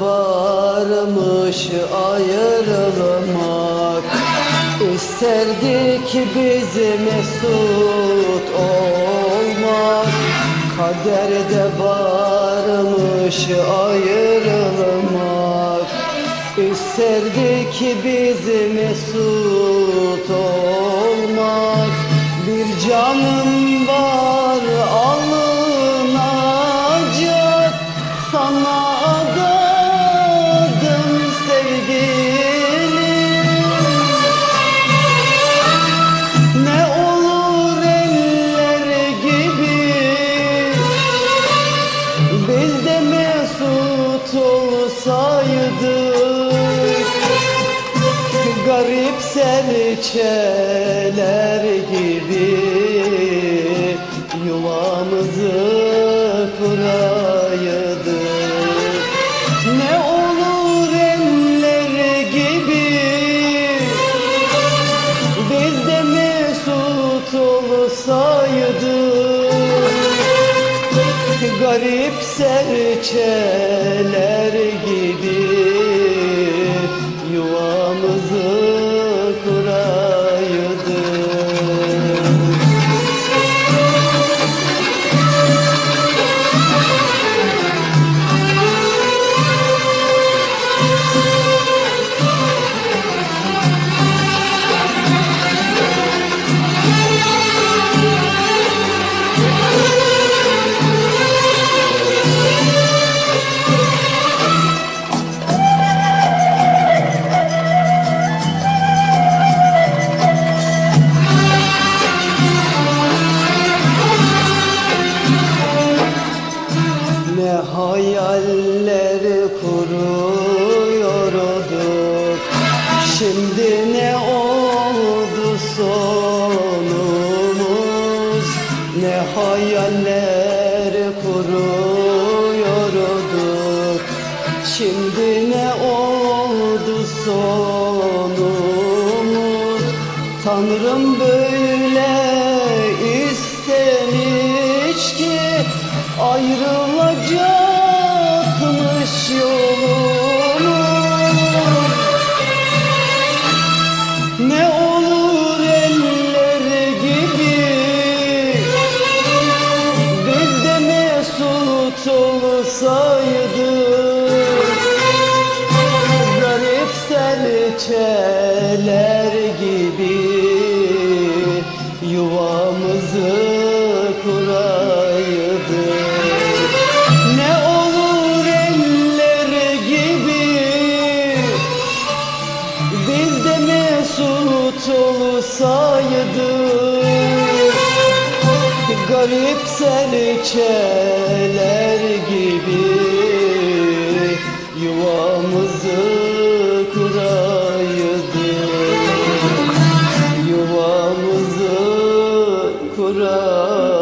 varmış ayrılmak. İsterdik biz mesut olmak. Kaderde varmış ayrılmak. İsterdik biz mesut olmak. Bir canım olsaydık Garip serçeler gibi Yuvamızı kuraydık Ne olur eller gibi biz de mesut olsaydık Garip serçeler gibi ne oldu sonumuz? Ne hayaller kuruyorduk Şimdi ne oldu sonumuz? Tanrım böyle istemiş ki ayrılacakmış serçeler gibi Yuvamızı kuraydık Ne olur eller gibi Biz de mesut olsaydık Garip serçeler gibi Yuvamızı Kur'an